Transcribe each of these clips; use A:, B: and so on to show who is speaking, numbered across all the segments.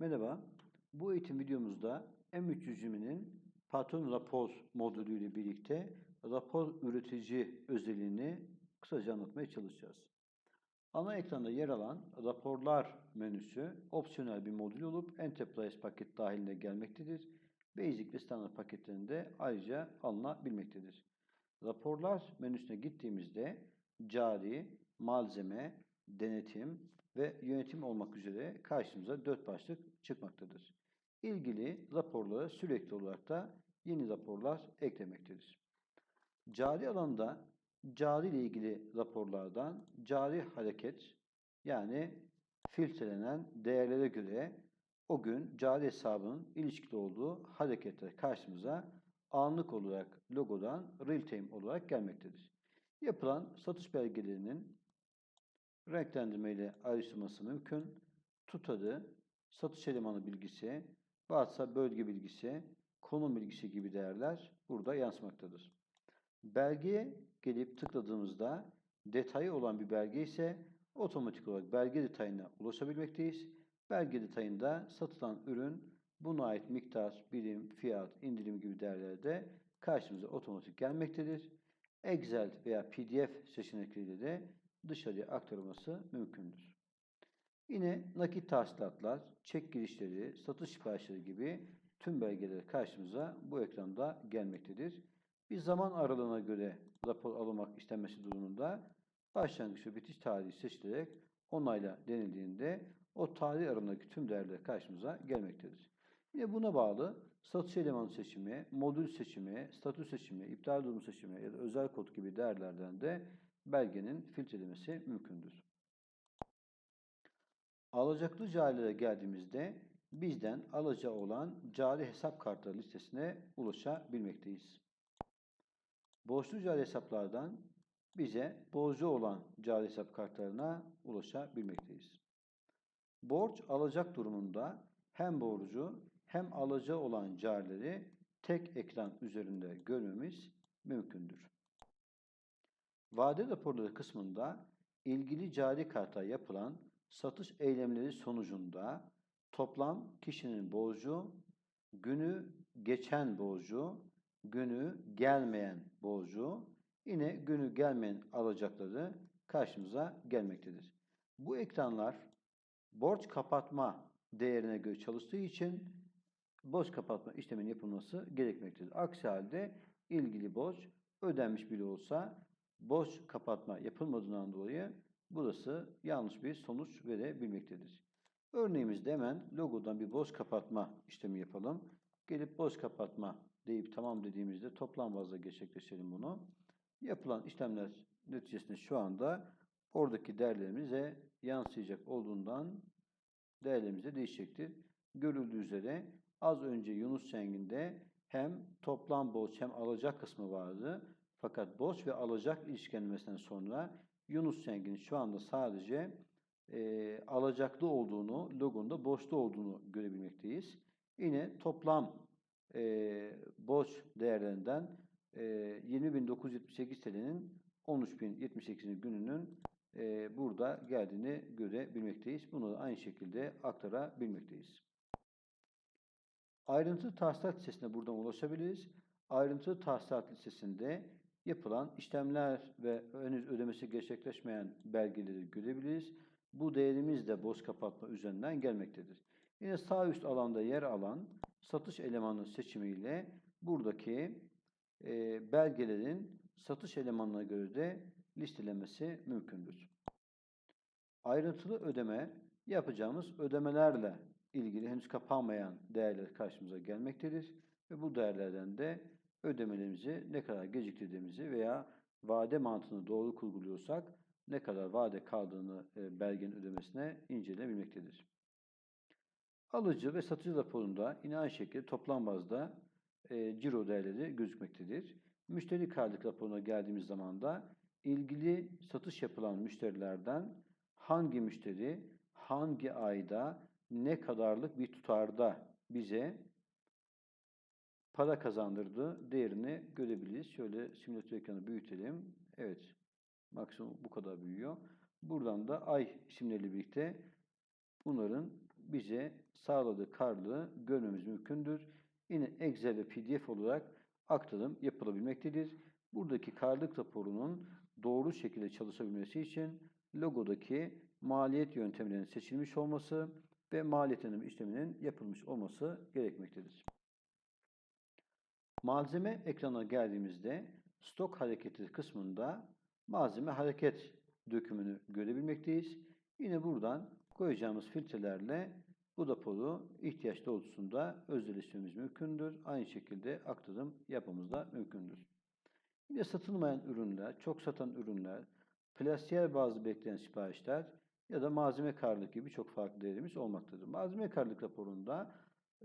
A: Merhaba. Bu eğitim videomuzda M3 yüzümünün patron rapor modülü ile birlikte rapor üretici özelliğini kısaca anlatmaya çalışacağız. Ana ekranda yer alan raporlar menüsü opsiyonel bir modül olup Enterprise paket dahilinde gelmektedir. Basic ve standart paketlerinde ayrıca alınabilmektedir. Raporlar menüsüne gittiğimizde cari, malzeme, denetim ve yönetim olmak üzere karşımıza dört başlık çıkmaktadır. İlgili raporlara sürekli olarak da yeni raporlar eklemektedir. Cari alanda cari ile ilgili raporlardan cari hareket yani filtrelenen değerlere göre o gün cari hesabının ilişkili olduğu hareketler karşımıza anlık olarak logodan real time olarak gelmektedir. Yapılan satış belgelerinin renklendirme ile ayrıştırılması mümkün. Tutarı, satış elemanı bilgisi, varsa bölge bilgisi, konum bilgisi gibi değerler burada yansımaktadır. Belgeye gelip tıkladığımızda detayı olan bir belge ise otomatik olarak belge detayına ulaşabilmekteyiz. Belge detayında satılan ürün, buna ait miktar, birim, fiyat, indirim gibi değerlerde karşımıza otomatik gelmektedir. Excel veya PDF seçenekleriyle de dışarıya aktarılması mümkündür. Yine nakit tahsilatlar, çek girişleri, satış siparişleri gibi tüm belgeler karşımıza bu ekranda gelmektedir. Bir zaman aralığına göre rapor alınmak istenmesi durumunda başlangıç ve bitiş tarihi seçilerek onayla denildiğinde o tarih aralığındaki tüm değerler karşımıza gelmektedir. Yine buna bağlı satış elemanı seçimi, modül seçimi, statü seçimi, iptal durumu seçimi ya da özel kod gibi değerlerden de belgenin filtrelemesi mümkündür. Alacaklı carilere geldiğimizde bizden alacağı olan cari hesap kartları listesine ulaşabilmekteyiz. Borçlu cari hesaplardan bize borcu olan cari hesap kartlarına ulaşabilmekteyiz. Borç alacak durumunda hem borcu hem alacağı olan carileri tek ekran üzerinde görmemiz mümkündür. Vade raporları kısmında ilgili cari karta yapılan satış eylemleri sonucunda toplam kişinin borcu, günü geçen borcu, günü gelmeyen borcu, yine günü gelmeyen alacakları karşımıza gelmektedir. Bu ekranlar borç kapatma değerine göre çalıştığı için borç kapatma işleminin yapılması gerekmektedir. Aksi halde ilgili borç ödenmiş bile olsa borç kapatma yapılmadığından dolayı burası yanlış bir sonuç verebilmektedir. Örneğimizde hemen logodan bir borç kapatma işlemi yapalım. Gelip borç kapatma deyip tamam dediğimizde toplam bazda gerçekleştirelim bunu. Yapılan işlemler neticesinde şu anda oradaki değerlerimize yansıyacak olduğundan değerlerimiz de değişecektir. Görüldüğü üzere az önce Yunus Şengin'de hem toplam borç hem alacak kısmı vardı. Fakat borç ve alacak ilişkilenmesinden sonra Yunus Şengin şu anda sadece e, alacaklı olduğunu, logonda borçlu olduğunu görebilmekteyiz. Yine toplam e, borç değerlerinden e, 20.978 TL'nin 13.078. gününün e, burada geldiğini görebilmekteyiz. Bunu da aynı şekilde aktarabilmekteyiz. Ayrıntılı tahsilat listesine buradan ulaşabiliriz. Ayrıntılı tahsilat listesinde yapılan işlemler ve henüz ödemesi gerçekleşmeyen belgeleri görebiliriz. Bu değerimiz de boş kapatma üzerinden gelmektedir. Yine sağ üst alanda yer alan satış elemanı seçimiyle buradaki e, belgelerin satış elemanına göre de listelenmesi mümkündür. Ayrıntılı ödeme yapacağımız ödemelerle ilgili henüz kapanmayan değerler karşımıza gelmektedir. Ve bu değerlerden de ödemelerimizi ne kadar geciktirdiğimizi veya vade mantığını doğru kurguluyorsak ne kadar vade kaldığını e, belgenin ödemesine inceleyebilmektedir. Alıcı ve satıcı raporunda yine aynı şekilde toplam bazda e, ciro değerleri gözükmektedir. Müşteri karlılık raporuna geldiğimiz zaman da ilgili satış yapılan müşterilerden hangi müşteri hangi ayda ne kadarlık bir tutarda bize para kazandırdığı değerini görebiliriz. Şöyle simülatör ekranı büyütelim. Evet. Maksimum bu kadar büyüyor. Buradan da ay isimleriyle birlikte bunların bize sağladığı karlılığı görmemiz mümkündür. Yine Excel ve PDF olarak aktarım yapılabilmektedir. Buradaki karlılık raporunun doğru şekilde çalışabilmesi için logodaki maliyet yöntemlerinin seçilmiş olması ve maliyetlendirme işleminin yapılmış olması gerekmektedir. Malzeme ekranına geldiğimizde stok hareketi kısmında malzeme hareket dökümünü görebilmekteyiz. Yine buradan koyacağımız filtrelerle bu raporu ihtiyaç doğrultusunda özelleştirmemiz mümkündür. Aynı şekilde aktarım yapmamız da mümkündür. Yine satılmayan ürünler, çok satan ürünler, plastiğer bazı bekleyen siparişler ya da malzeme karlılık gibi çok farklı değerimiz olmaktadır. Malzeme karlılık raporunda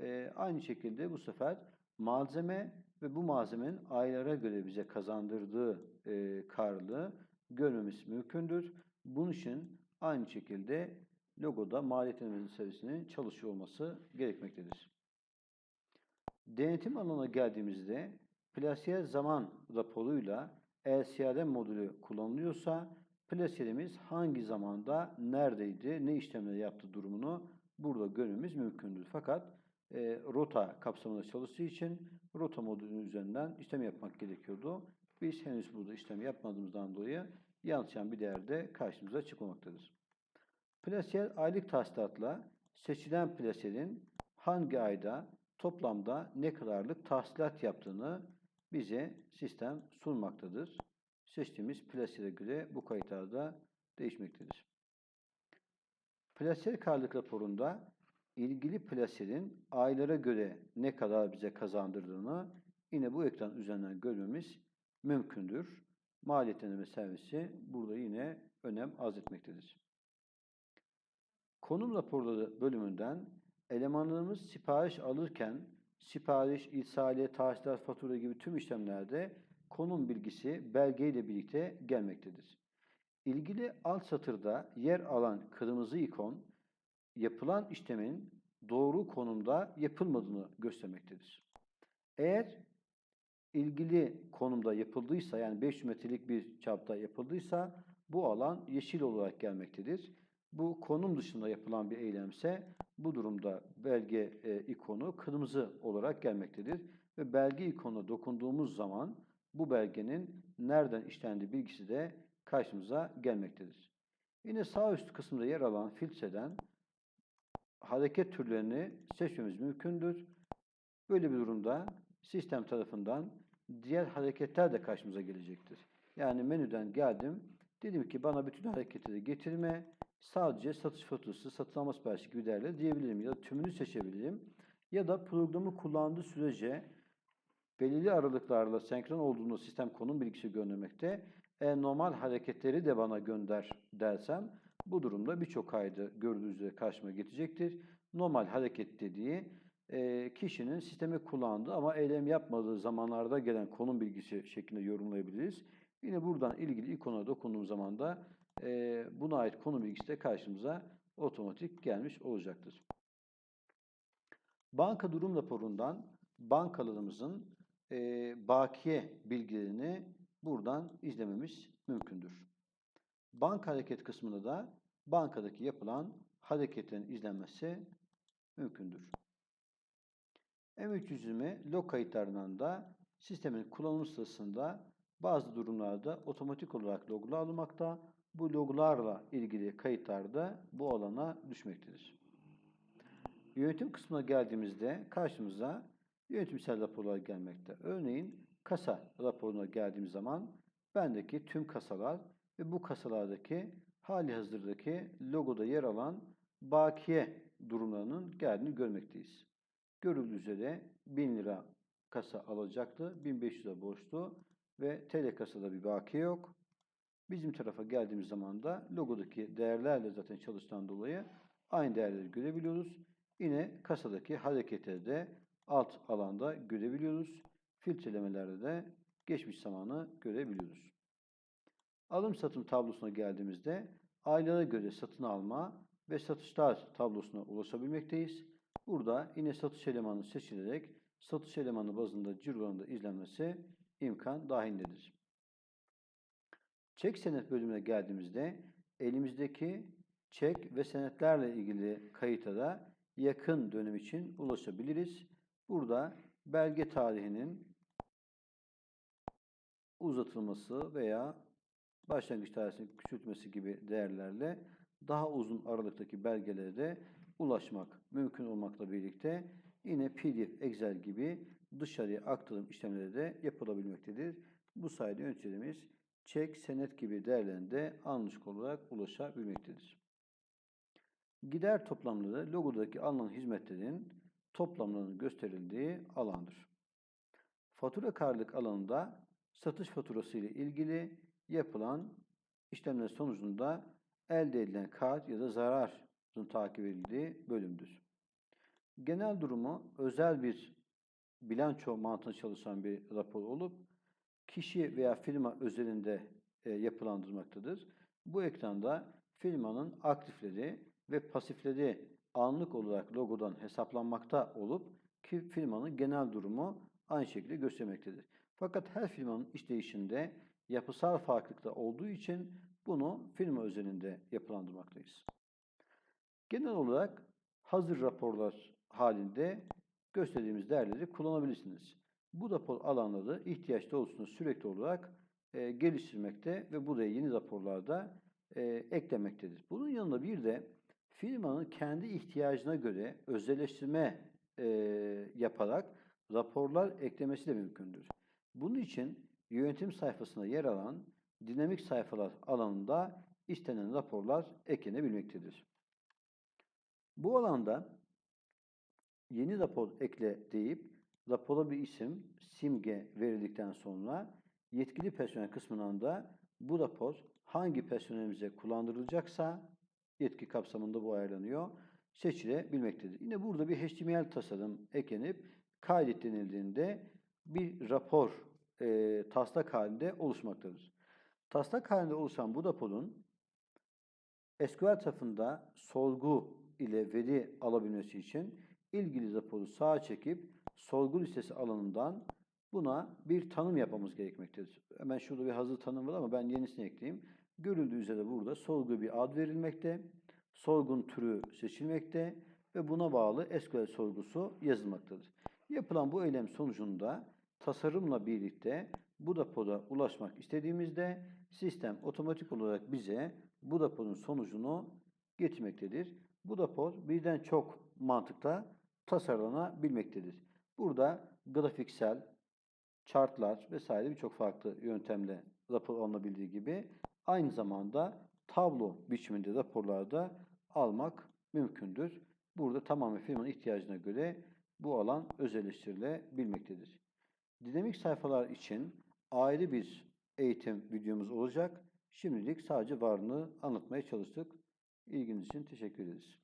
A: e, aynı şekilde bu sefer malzeme ve bu malzemenin aylara göre bize kazandırdığı e, karlılığı görmemiz mümkündür. Bunun için aynı şekilde logoda maliyet analizi servisinin çalışıyor olması gerekmektedir. Denetim alanına geldiğimizde plasiyer zaman raporuyla eğer CRM modülü kullanılıyorsa plasiyerimiz hangi zamanda neredeydi, ne işlemler yaptı durumunu burada görmemiz mümkündür. Fakat e, rota kapsamında çalıştığı için rota modülünün üzerinden işlem yapmak gerekiyordu. Biz henüz burada işlem yapmadığımızdan dolayı yansıyan bir değerde karşımıza çıkmamaktadır. Plasiyer aylık tahsilatla seçilen plasiyerin hangi ayda toplamda ne kadarlık tahsilat yaptığını bize sistem sunmaktadır. Seçtiğimiz plasiyere göre bu kayıtlarda değişmektedir. Plasiyer karlılık raporunda ilgili plasiyerin aylara göre ne kadar bize kazandırdığını yine bu ekran üzerinden görmemiz mümkündür. Maliyetlendirme servisi burada yine önem arz etmektedir. Konum raporları bölümünden elemanlarımız sipariş alırken sipariş, ihsaliye, tahsilat, fatura gibi tüm işlemlerde konum bilgisi belge ile birlikte gelmektedir. İlgili alt satırda yer alan kırmızı ikon yapılan işlemin doğru konumda yapılmadığını göstermektedir. Eğer ilgili konumda yapıldıysa yani 500 metrelik bir çapta yapıldıysa bu alan yeşil olarak gelmektedir. Bu konum dışında yapılan bir eylemse bu durumda belge e, ikonu kırmızı olarak gelmektedir. Ve belge ikonuna dokunduğumuz zaman bu belgenin nereden işlendiği bilgisi de karşımıza gelmektedir. Yine sağ üst kısımda yer alan filtreden hareket türlerini seçmemiz mümkündür. Böyle bir durumda sistem tarafından diğer hareketler de karşımıza gelecektir. Yani menüden geldim. Dedim ki bana bütün hareketleri getirme. Sadece satış faturası, satın alma siparişi gibi değerleri diyebilirim. Ya da tümünü seçebilirim. Ya da programı kullandığı sürece belirli aralıklarla senkron olduğunu sistem konum bilgisi göndermekte. E, normal hareketleri de bana gönder dersem bu durumda birçok kaydı gördüğünüz üzere karşıma getirecektir. Normal hareket dediği e, kişinin sistemi kullandığı ama eylem yapmadığı zamanlarda gelen konum bilgisi şeklinde yorumlayabiliriz. Yine buradan ilgili ikona dokunduğum zaman da e, buna ait konum bilgisi de karşımıza otomatik gelmiş olacaktır. Banka durum raporundan bankalarımızın e, bakiye bilgilerini buradan izlememiz mümkündür. Banka hareket kısmında da bankadaki yapılan hareketlerin izlenmesi mümkündür. M320 log kayıtlarından da sistemin kullanım sırasında bazı durumlarda otomatik olarak loglar alınmakta. Bu loglarla ilgili kayıtlar da bu alana düşmektedir. Yönetim kısmına geldiğimizde karşımıza yönetimsel raporlar gelmekte. Örneğin kasa raporuna geldiğim zaman bendeki tüm kasalar ve bu kasalardaki hali hazırdaki logoda yer alan bakiye durumlarının geldiğini görmekteyiz. Görüldüğü üzere 1000 lira kasa alacaktı, 1500 lira borçlu ve TL kasada bir bakiye yok. Bizim tarafa geldiğimiz zaman da logodaki değerlerle zaten çalıştan dolayı aynı değerleri görebiliyoruz. Yine kasadaki hareketleri de alt alanda görebiliyoruz. Filtrelemelerde de geçmiş zamanı görebiliyoruz. Alım satım tablosuna geldiğimizde aylara göre satın alma ve satışlar tablosuna ulaşabilmekteyiz. Burada yine satış elemanı seçilerek satış elemanı bazında ciroların izlenmesi imkan dahilindedir. Çek senet bölümüne geldiğimizde elimizdeki çek ve senetlerle ilgili kayıta da yakın dönem için ulaşabiliriz. Burada belge tarihinin uzatılması veya başlangıç tarihinin küçültmesi gibi değerlerle daha uzun aralıktaki belgelere ulaşmak mümkün olmakla birlikte yine PDF, Excel gibi dışarıya aktarım işlemleri de yapılabilmektedir. Bu sayede yöneticilerimiz çek, senet gibi değerlerinde anlık olarak ulaşabilmektedir. Gider toplamları logodaki alınan hizmetlerin toplamlarının gösterildiği alandır. Fatura karlılık alanında satış faturası ile ilgili yapılan işlemler sonucunda elde edilen kar ya da zararın takip edildiği bölümdür. Genel durumu özel bir bilanço mantığında çalışan bir rapor olup kişi veya firma özelinde e, yapılandırmaktadır. Bu ekranda firmanın aktifleri ve pasifleri anlık olarak logodan hesaplanmakta olup ki firmanın genel durumu aynı şekilde göstermektedir. Fakat her firmanın işleyişinde yapısal farklılıkta olduğu için bunu firma özelinde yapılandırmaktayız. Genel olarak hazır raporlar halinde gösterdiğimiz değerleri kullanabilirsiniz. Bu rapor alanları ihtiyaç doğrultusunda sürekli olarak e, geliştirmekte ve buraya yeni raporlarda e, eklemektedir. Bunun yanında bir de firmanın kendi ihtiyacına göre özelleştirme e, yaparak raporlar eklemesi de mümkündür. Bunun için yönetim sayfasında yer alan dinamik sayfalar alanında istenen raporlar eklenebilmektedir. Bu alanda yeni rapor ekle deyip rapora bir isim, simge verildikten sonra yetkili personel kısmından da bu rapor hangi personelimize kullandırılacaksa yetki kapsamında bu ayarlanıyor. Seçilebilmektedir. Yine burada bir HTML tasarım eklenip kaydet denildiğinde bir rapor e, taslak halinde oluşmaktadır. Taslak halinde oluşan bu raporun SQL tarafında sorgu ile veri alabilmesi için ilgili raporu sağa çekip sorgu listesi alanından buna bir tanım yapmamız gerekmektedir. Hemen şurada bir hazır tanım var ama ben yenisini ekleyeyim. Görüldüğü üzere burada sorgu bir ad verilmekte, sorgun türü seçilmekte ve buna bağlı SQL sorgusu yazılmaktadır. Yapılan bu eylem sonucunda tasarımla birlikte bu rapora ulaşmak istediğimizde sistem otomatik olarak bize bu raporun sonucunu getirmektedir. Bu rapor birden çok mantıkta tasarlanabilmektedir. Burada grafiksel, chartlar vesaire birçok farklı yöntemle rapor alınabildiği gibi aynı zamanda tablo biçiminde raporlarda almak mümkündür. Burada tamamen firmanın ihtiyacına göre bu alan özelleştirilebilmektedir. Dinamik sayfalar için ayrı bir eğitim videomuz olacak. Şimdilik sadece varlığını anlatmaya çalıştık. İlginiz için teşekkür ederiz.